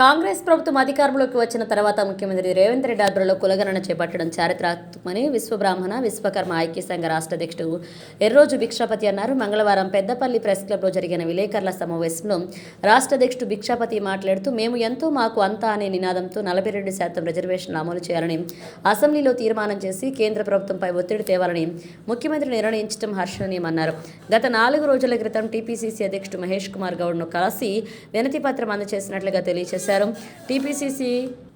కాంగ్రెస్ ప్రభుత్వం అధికారంలోకి వచ్చిన తర్వాత ముఖ్యమంత్రి రేవంత్ రెడ్డి ఆధ్వర్యంలో కులగణన చేపట్టడం చారిత్రాత్మకమని విశ్వబ్రాహ్మణ విశ్వకర్మ ఐక్య సంఘ రాష్ట్ర అధ్యక్షుడు ఎర్రోజు భిక్షాపతి అన్నారు. మంగళవారం పెద్దపల్లి ప్రెస్ క్లబ్లో జరిగిన విలేకరుల సమావేశంలో రాష్ట్ర అధ్యక్షుడు భిక్షాపతి మాట్లాడుతూ మేము ఎంతో మాకు అంతా అనే నినాదంతో నలభై రెండు శాతం రిజర్వేషన్లు అమలు చేయాలని అసెంబ్లీలో తీర్మానం చేసి కేంద్ర ప్రభుత్వంపై ఒత్తిడి తేవాలని ముఖ్యమంత్రి నిర్ణయించడం హర్షణీయమన్నారు. గత నాలుగు రోజుల క్రితం టీపీసీసీ అధ్యక్షుడు మహేష్ కుమార్ గౌడ్ను కలిసి వినతి పత్రం అందజేసినట్లుగా తెలియజేశారు. టీపీసీసీ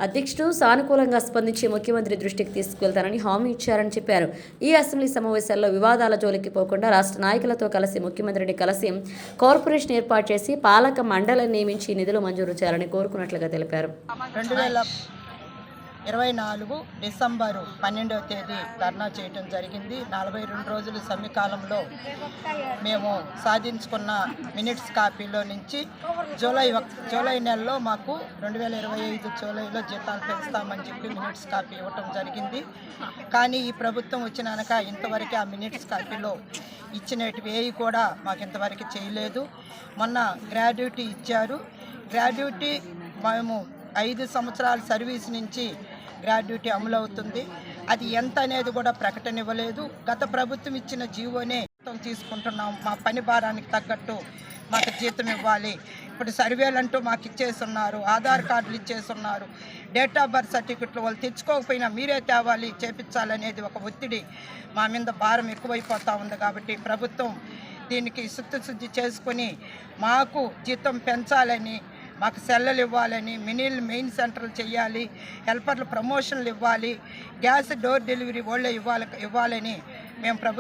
అధ్యక్షుడు సానుకూలంగా స్పందించి ముఖ్యమంత్రి దృష్టికి తీసుకువెళ్తానని హామీ ఇచ్చారని చెప్పారు. ఈ అసెంబ్లీ సమావేశాల్లో వివాదాల జోలికి పోకుండా రాష్ట్ర నాయకులతో కలిసి ముఖ్యమంత్రిని కలిసి కార్పొరేషన్ ఏర్పాటు చేసి పాలక మండలిని నియమించి నిధులు మంజూరు చేయాలని కోరుకున్నట్లుగా తెలిపారు. ఇరవై నాలుగు డిసెంబరు పన్నెండవ తేదీ ధర్నా చేయటం జరిగింది. నలభై రెండు రోజుల సమీకాలంలో మేము సాధించుకున్న మినిట్స్ కాపీలో నుంచి జూలై ఒక- జూలై నెలలో మాకు రెండు వేల ఇరవై ఐదు జూలైలో జీతాలు పెంచుతామని చెప్పి మినిట్స్ కాపీ ఇవ్వటం జరిగింది. కానీ ఈ ప్రభుత్వం వచ్చినాక ఇంతవరకు ఆ మినిట్స్ కాపీలో ఇచ్చినటివి ఏవి కూడా మాకు ఇంతవరకు చేయలేదు. మొన్న గ్రాడ్యుటీ ఇచ్చారు. గ్రాడ్యుటీ మేము ఐదు సంవత్సరాల సర్వీస్ నుంచి గ్రాడ్యుటీ అమలవుతుంది. అది ఎంత అనేది కూడా ప్రకటన ఇవ్వలేదు. గత ప్రభుత్వం ఇచ్చిన జీవోనే తీసుకుంటున్నాం. మా పని భారానికి తగ్గట్టు మాకు జీతం ఇవ్వాలి. ఇప్పుడు సర్వేలు అంటూ మాకు ఇచ్చేస్తున్నారు. ఆధార్ కార్డులు ఇచ్చేస్తున్నారు. డేట్ ఆఫ్ బర్త్ సర్టిఫికెట్లు వాళ్ళు తెచ్చుకోకపోయినా మీరే తేవాలి చేపించాలనేది ఒక ఒత్తిడి మా మీద భారం ఎక్కువైపోతూ ఉంది కాబట్టి ప్రభుత్వం దీనికి శుద్ధి చేసుకొని మాకు జీతం పెంచాలని మాకు సెల్లలు ఇవ్వాలని మినీలు మెయిన్ సెంటర్లు చేయాలి హెల్పర్లు ప్రమోషన్లు ఇవ్వాలి గ్యాస్ డోర్ డెలివరీ వాళ్ళే ఇవ్వాలి ఇవ్వాలని మేము ప్రభుత్వం